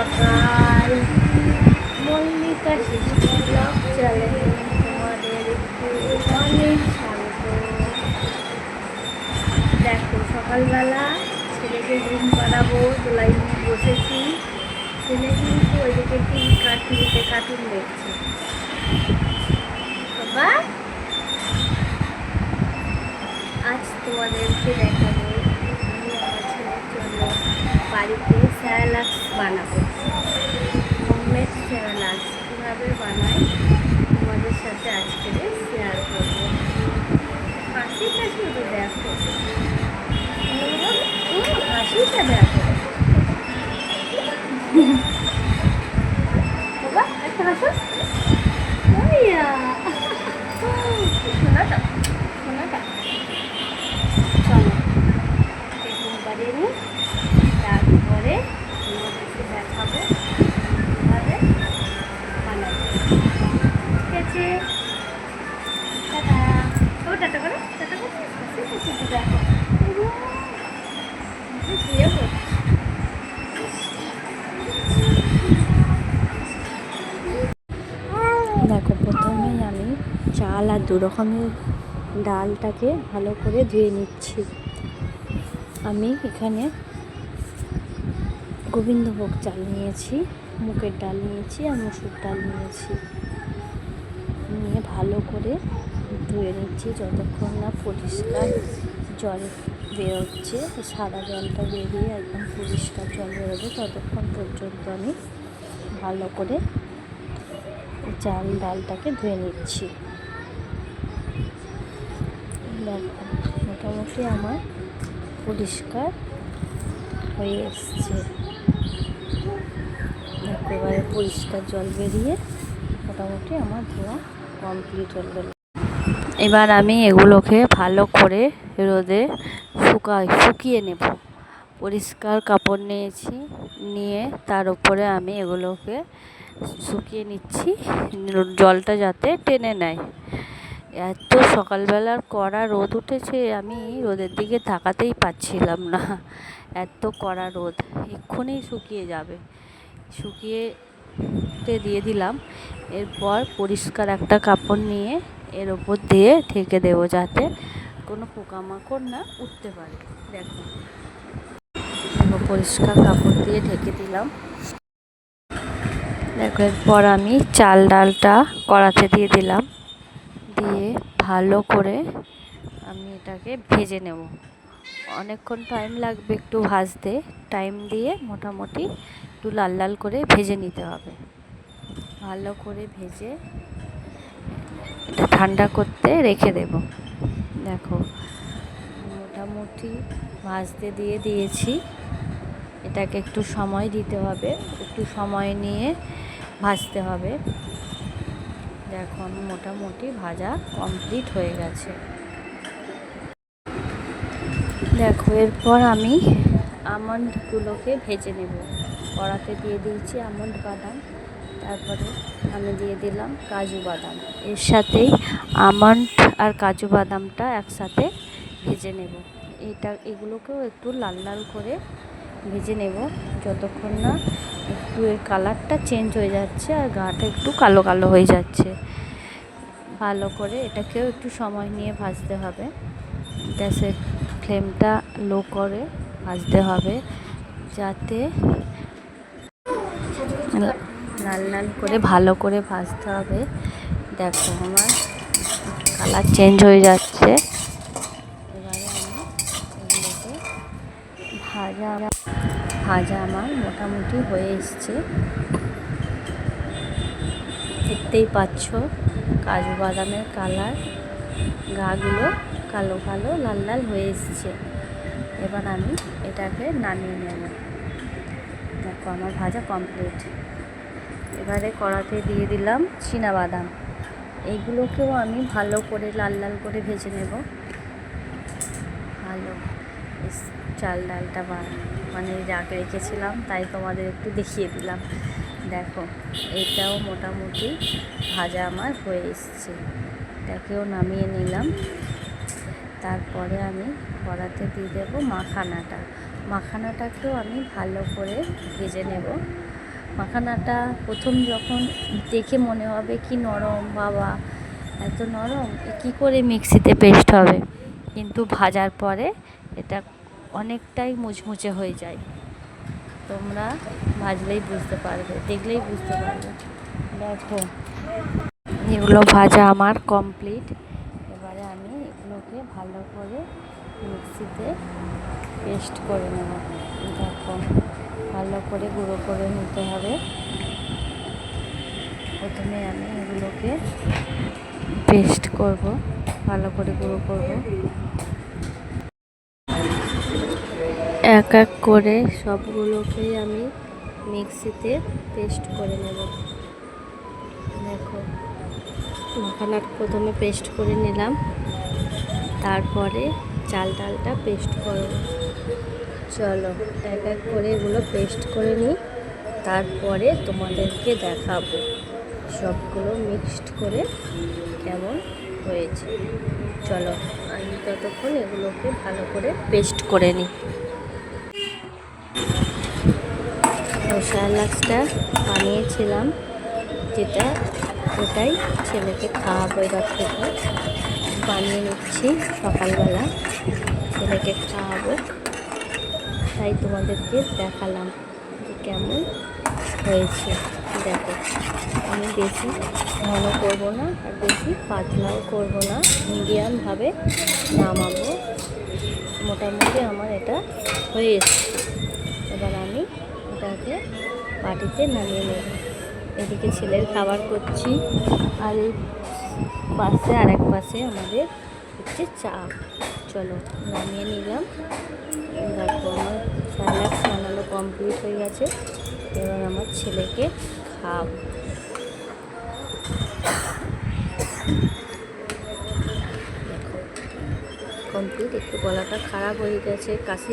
সকাল। মল্লিকা শিশু ব্লগ চ্যানেলে তোমাদের অনেক স্বাগত। দেখো, সকালবেলা ছেলেকে ঘুম পাড়াবো তোলাই বসেছি। ছেলে কিন্তু ওইদিকে কি কার্টুনিতে কার্টুন দেখছে। বাবা, আজ তোমাদেরকে দেখাবো। আমি আমার ছেলের জন্য বাড়িতে স্যালাক্স বানাবো। হোমমেড স্যালাক্স কীভাবে বানাই তোমাদের সাথে আজকে শেয়ার করব হাসিটা শুধু দেখো ও, হাসিটা দেখো বাবা একটা হাসো ওইয়া শোনাটা শোনাটা চলো বেগুন বাড়িয়ে নিই তারপরে তোমাদেরকে দেখাবো কীভাবে বানাবো দেখো। দেখো, প্রথমেই আমি চাল আর দু রকমের ডালটাকে ভালো করে ধুয়ে নিচ্ছি। আমি এখানে গোবিন্দভোগ চাল নিয়েছি, মুগের ডাল নিয়েছি আর মসুর ডাল নিয়েছি। নিয়ে ভালো করে ধুয়ে নিচ্ছি যতক্ষণ না পরিষ্কার জল বেরোচ্ছে। সাদা জলটা বেরিয়ে একদম পরিষ্কার জল বেরোবে ততক্ষণ পর্যন্ত আমি ভালো করে চাল ডালটাকে ধুয়ে নিচ্ছি। দেখো, মোটামুটি আমার পরিষ্কার হয়ে এসছে। এবারে পরিষ্কার জল বেরিয়ে মোটামুটি আমার ধোয়া কমপ্লিট হয়ে গেল। এবার আমি এগুলোকে ভালো করে রোদে শুকাই, শুকিয়ে নেব। পরিষ্কার কাপড় নিয়েছি, নিয়ে তার উপরে আমি এগুলোকে শুকিয়ে নিচ্ছি, জলটা যাতে টেনে নেয়। এত সকালবেলার কড়া রোদ উঠেছে, আমি রোদের দিকে তাকাতেই পাচ্ছিলাম না। এত কড়া রোদ, এক্ষুনি শুকিয়ে যাবে। শুকিয়ে তে দিয়ে দিলাম। এরপর পরিষ্কার একটা কাপড় নিয়ে এর ওপর দিয়ে ঢেকে দেবো যাতে কোনো পোকামাকড় না উঠতে পারে। দেখো। পরিষ্কার কাপড় দিয়ে ঢেকে দিলাম। দেখো, এরপর আমি চাল ডালটা কড়াতে দিয়ে দিলাম। দিয়ে ভালো করে আমি এটাকে ভেজে নেব। অনেকক্ষণ টাইম লাগবে একটু ভাজতে। টাইম দিয়ে মোটামুটি একটু লাল লাল করে ভেজে নিতে হবে। ভালো করে ভেজে এটা ঠান্ডা করতে রেখে দেব। দেখো, মোটামুটি ভাজতে দিয়ে দিয়েছি। এটাকে একটু সময় দিতে হবে, একটু সময় নিয়ে ভাজতে হবে। এখন মোটামুটি ভাজা কমপ্লিট হয়ে গেছে। দেখো, এরপর আমি আমন্ডগুলোকে ভেজে নেব। কড়াতে দিয়ে দিয়েছি আমন্ড বাদাম। তারপরে আমি দিয়ে দিলাম কাজু বাদাম। এর সাথেই আমন্ড আর কাজু বাদামটা একসাথে ভেজে নেব। এটা, এগুলোকেও একটু লাল লাল করে ভেজে নেব। যতক্ষণ না একটু এর কালারটা চেঞ্জ হয়ে যাচ্ছে আর গাটা একটু কালো কালো হয়ে যাচ্ছে। ভালো করে এটাকেও একটু সময় নিয়ে ভাজতে হবে। গ্যাসের ফ্লেমটা লো করে ভাজতে হবে। যাতে লাল লাল করে, ভালো করে ভাজতে হবে। দেখো আমার কালার চেঞ্জ হয়ে যাচ্ছে। এবারে আমি ভাজা ভাজা আমার মোটামুটি হয়ে এসছে। দেখতেই পাচ্ছ কাজু বাদামের কালার। গাগুলো কালো কালো লাল লাল হয়ে এসছে। এবার আমি এটাকে নামিয়ে নেব। দেখো, আমার ভাজা কমপ্লিট এবারে কড়াতে দিয়ে দিলাম বাদাম এইগুলোকেও আমি ভালো করে লাল লাল করে ভেজে নেব। ভালো। চাল ডালটা মানে রাগ রেখেছিলাম, তাই তোমাদের একটু দেখিয়ে দিলাম। দেখো, এটাও মোটামুটি ভাজা আমার হয়ে এসছে। এটাকেও নামিয়ে নিলাম। তারপরে আমি কড়াতে দিয়ে দেবো মাখানাটা। মাখানাটাকেও আমি ভালো করে ভেজে নেব। মাখানাটা প্রথম যখন দেখে মনে হবে কি নরম, বাবা, এত নরম কী করে মিক্সিতে পেস্ট হবে? কিন্তু ভাজার পরে এটা অনেকটাই মুচমুচে হয়ে যায়। তোমরা ভাজলেই বুঝতে পারবে, দেখলেই বুঝতে পারবে। দেখো, এগুলো ভাজা আমার কমপ্লিট। এবারে আমি এগুলোকে ভালো করে মিক্সিতে পেস্ট করে নেব। দেখো, ভালো করে গুঁড়ো করে নিতে হবে। প্রথমে আমি এগুলোকে পেস্ট করব, ভালো করে গুঁড়ো করব। এক এক করে সবগুলোকেই আমি মিক্সিতে পেস্ট করে নেব। দেখো মাখানাটা প্রথমে পেস্ট করে নিলাম। তারপরে চাল ডালটা পেস্ট করব। চলো, এক এক করে এগুলো পেস্ট করে নিই, তারপরে তোমাদেরকে দেখাবো। সবগুলো মিক্সড করে কেমন হয়েছে। চলো, আমি ততক্ষণ এগুলোকে ভালো করে পেস্ট করে নিই। স্যালাক্সটা বানিয়েছিলাম, যেটা ওটাই ছেলেকে খাওয়াবো এবার থেকে। বানিয়ে নিচ্ছি সকালবেলা। ছেলেকে খাওয়াবো। তাই তোমাদেরকে দেখালাম যে কেমন হয়েছে? দেখো, আমি বেশি ঘন করব না আর বেশি পাতলাও করব না। মিডিয়ামভাবে নামাবো। মোটামুটি আমার এটা হয়ে এসছে এবার আমি এটাকে বাটিতে নামিয়ে নেব। এদিকে ছেলের খাবার করছি আর এই পাশে আর এক পাশে আমাদের হচ্ছে চা। চলো, নামিয়ে নিলাম। দেখো আমার স্যালাক্স বানানো কমপ্লিট হয়ে গেছে। এবার আমার ছেলেকে খাব কমপ্লিট একটু গলাটা খারাপ হয়ে গেছে, কাশি